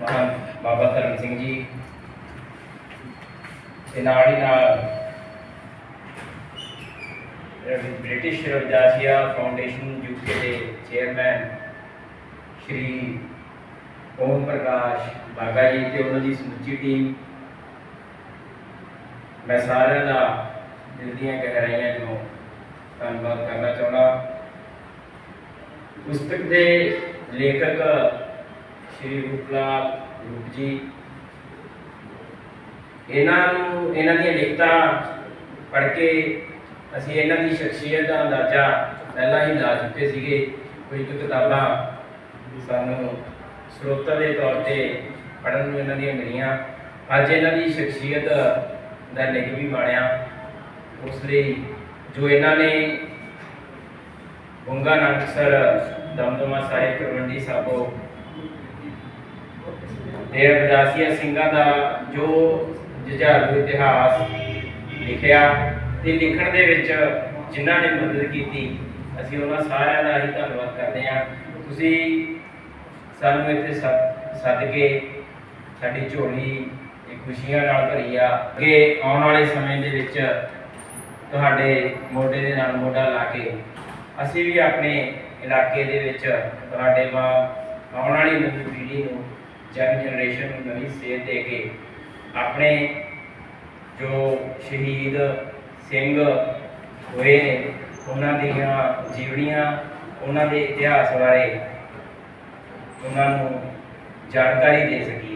ਬਾਬਾ ਧਰਮ ਸਿੰਘ ਜੀ ਤੇ ਨਾਲ ਹੀ ਨਾਲ ਬ੍ਰਿਟਿਸ਼ ਰਵਿਦਾਸੀਆ ਫਾਊਂਡੇਸ਼ਨ ਯੂਕੇ ਦੇ ਚੇਅਰਮੈਨ ਸ਼੍ਰੀ ਓਮ ਪ੍ਰਕਾਸ਼ ਬਾਗਾ ਜੀ ਤੇ ਉਹਨਾਂ ਦੀ ਸਮੁੱਚੀ ਟੀਮ, ਮੈਂ ਸਾਰਿਆਂ ਦਾ ਦਿਲ ਦੀਆਂ ਗਹਿਰਾਈਆਂ ਤੋਂ ਧੰਨਵਾਦ ਕਰਨਾ ਚਾਹੁੰਦਾ। ਪੁਸਤਕ ਦੇ ਲੇਖਕ ਸ਼੍ਰੀ ਰੂਪਲਾਲ ਰੂਪ ਜੀ। ਇਹਨਾਂ ਨੂੰ, ਇਹਨਾਂ ਦੀਆਂ ਲਿਖਤਾਂ ਪੜ੍ਹ ਕੇ ਅਸੀਂ ਇਹਨਾਂ ਦੀ ਸ਼ਖਸੀਅਤ ਦਾ ਅੰਦਾਜ਼ਾ ਪਹਿਲਾਂ ਹੀ ਲਾ ਚੁੱਕੇ ਸੀਗੇ। ਕੁਝ ਕੁ ਕਿਤਾਬਾਂ ਸਾਨੂੰ ਸਰੋਤਾਂ ਦੇ ਤੌਰ ਤੇ ਪੜ੍ਹਨ ਨੂੰ ਇਹਨਾਂ ਦੀਆਂ ਮਿਲੀਆਂ। ਅੱਜ ਇਹਨਾਂ ਦੀ ਸ਼ਖਸੀਅਤ ਦਾ ਨਿੱਘ ਵੀ ਮਾਣਿਆ। ਉਸ ਲਈ ਜੋ ਇਹਨਾਂ ਨੇ ਗੁੰਗਾ ਨਾਨਕਸਰ ਦਮਦਮਾ ਸਾਹਿਬ ਕਰਵੰਡੀ ਸਾਬੋ ਤੇ ਰਵਿਦਾਸੀਆ ਸਿੰਘਾਂ ਦਾ ਜੋ ਜੁਝਾਰੂ ਇਤਿਹਾਸ ਲਿਖਿਆ ਤੇ ਲਿਖਣ ਦੇ ਵਿੱਚ ਜਿਨ੍ਹਾਂ ਨੇ ਮਦਦ ਕੀਤੀ, ਅਸੀਂ ਉਹਨਾਂ ਸਾਰਿਆਂ ਦਾ ਹੀ ਧੰਨਵਾਦ ਕਰਦੇ ਹਾਂ। ਤੁਸੀਂ ਸਾਨੂੰ ਇੱਥੇ ਸੱਦ ਸੱਦ ਕੇ ਸਾਡੀ ਝੋਲੀ ਖੁਸ਼ੀਆਂ ਨਾਲ ਭਰੀ ਆ। ਕਿ ਆਉਣ ਵਾਲੇ ਸਮੇਂ ਦੇ ਵਿੱਚ ਤੁਹਾਡੇ ਮੋਢੇ ਦੇ ਨਾਲ ਮੋਢਾ ਲਾ ਕੇ ਅਸੀਂ ਵੀ ਆਪਣੇ ਇਲਾਕੇ ਦੇ ਵਿੱਚ ਤੁਹਾਡੇ ਵਾਂਗ ਆਉਣ ਵਾਲੀ ਨਵੀਂ ਪੀੜ੍ਹੀ ਨੂੰ ਜੰਗ ਜਨਰੇਸ਼ਨ ਨੂੰ ਨਵੀਂ ਸੇਧ ਦੇ ਕੇ ਆਪਣੇ ਜੋ ਸ਼ਹੀਦ ਸਿੰਘ ਹੋਏ ਨੇ, ਉਹਨਾਂ ਦੀਆਂ ਜੀਵਨੀਆਂ, ਉਹਨਾਂ ਦੇ ਇਤਿਹਾਸ ਬਾਰੇ ਉਹਨਾਂ ਨੂੰ ਜਾਣਕਾਰੀ ਦੇ ਸਕੀਏ।